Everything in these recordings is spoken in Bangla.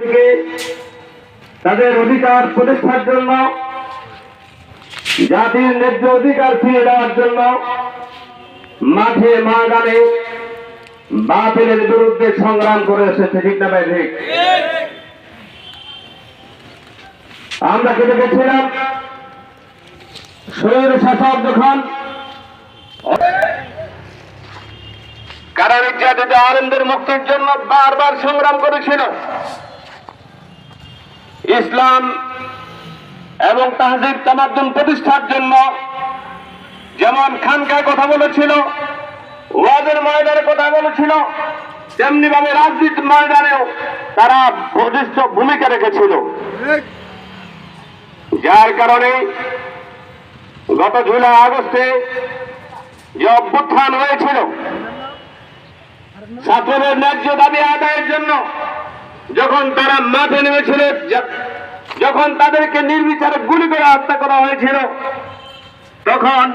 থেকে তাদের অধিকার প্রতিষ্ঠার জন্য, জাতির ন্যায্য অধিকার ফিরে দেওয়ার জন্য মাঠে ময়দানে বাতিলের বিরুদ্ধে সংগ্রাম করে এসেছে, ঠিক না ভাই ঠিক? আমরা কে দেখেছিলাম? শরীর শাসক যখন কারা নির্যাতিত আনন্দের মুক্তির জন্য বারবার সংগ্রাম করেছিল ইসলাম এবং তাহজিব তামাদ্দুন প্রতিষ্ঠার জন্য যেমন খানকায় কথা বলেছিল ওয়াদের ময়দানে কথা বলেছিল তেমনি ভাবে রাজনীতির ময়দানেও তারা প্রতিষ্ঠ ভূমিকা রেখেছিল। যার কারণে গত জুলাই আগস্টে যে অভ্যুত্থান হয়েছিল, ছাত্রদের ন্যায্য দাবি আদায়ের জন্য যখন তারা মাঠে নেমেছিল যখন তাদেরকে নির্বিচারে গুলি করে হত্যা করা হয়েছিল, তখন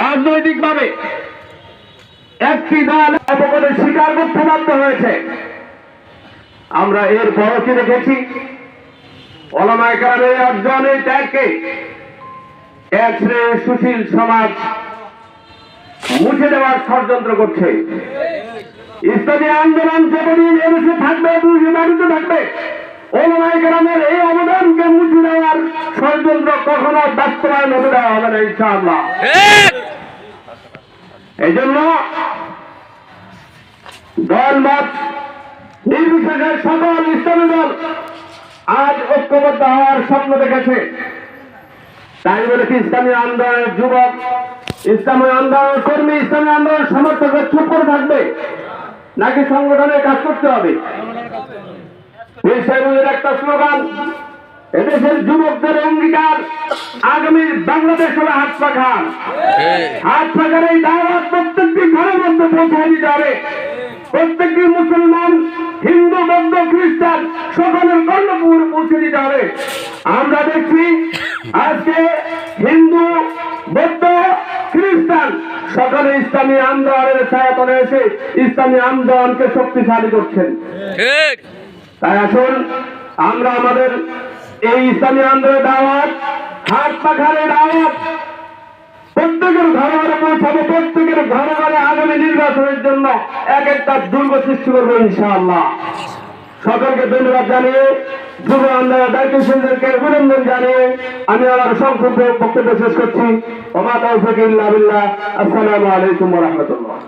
রাজনৈতিকভাবে একটি দল অপকরে স্বীকার করতে বাধ্য হয়েছে। আমরা এর পরকে দেখেছি। ওলামায় কারণে অর্জন ত্যাগকে এক সুশীল সমাজ মুছে দেওয়ার ষড়যন্ত্র করছে। ইসলামী আন্দোলন যতদিন এদেশে থাকবে দুই বাড়িতে থাকবে, ওলামায় গ্রামের এই অবদানকে মুছে দেওয়ার ষড়যন্ত্র কখনো বাস্তবায়ন হতে দেওয়া হবে না, ইনশাআল্লাহ। এই জন্য দল মত নির্বিশেষে সকল ইসলামী দল আজ ঐক্যবদ্ধ হওয়ার স্বপ্ন দেখেছে। তাই বলে কি ইসলামী আন্দোলনের যুবক, ইসলামী আন্দোলনের কর্মী, ইসলামী আন্দোলনের সমর্থকের চুপ করে থাকবে? নাকি সংগঠনের কাজ করতে হবে? একটা স্লোগান এদেশের যুবকদের অঙ্গীকার আগামী বাংলাদেশ হবে হাত পাখান হাত পাখার এই দাওয়াত প্রত্যেকটি ঘরের মধ্যে পৌঁছে দিতে হবে। প্রত্যেকটি মুসলমান হিন্দু বৌদ্ধ খ্রিস্টান সকলের কর্ণপুর পৌঁছে দিতে হবে। আমরা দেখছি আজকে হিন্দু বৌদ্ধ খ্রিস্টান। সকলে ইসলামী আন্দোলনের ছায়াতনে এসে ইসলামী আন্দোলনকে শক্তিশালী করছেন। ঠিক। তাই আসুন আমরা আমাদের এই ইসলামী আন্দোলনের দাওয়াত হাত পাখারের দাওয়াত প্রত্যেকের ঘরে ঘরে পৌঁছাবো প্রত্যেকের ঘরে ঘরে আগামী নির্বাচনের জন্য এক একটা দুর্গ সৃষ্টি করব ইনশাআল্লাহ। সকলকে ধন্যবাদ জানিয়ে যুব আন্দোলনের দায়িত্বশীলদেরকে অভিনন্দন জানিয়ে আমি আমার সংক্ষিপ্ত বক্তব্য শেষ করছি। وما توفيق إلا بالله. السلام عليكم ورحمة الله.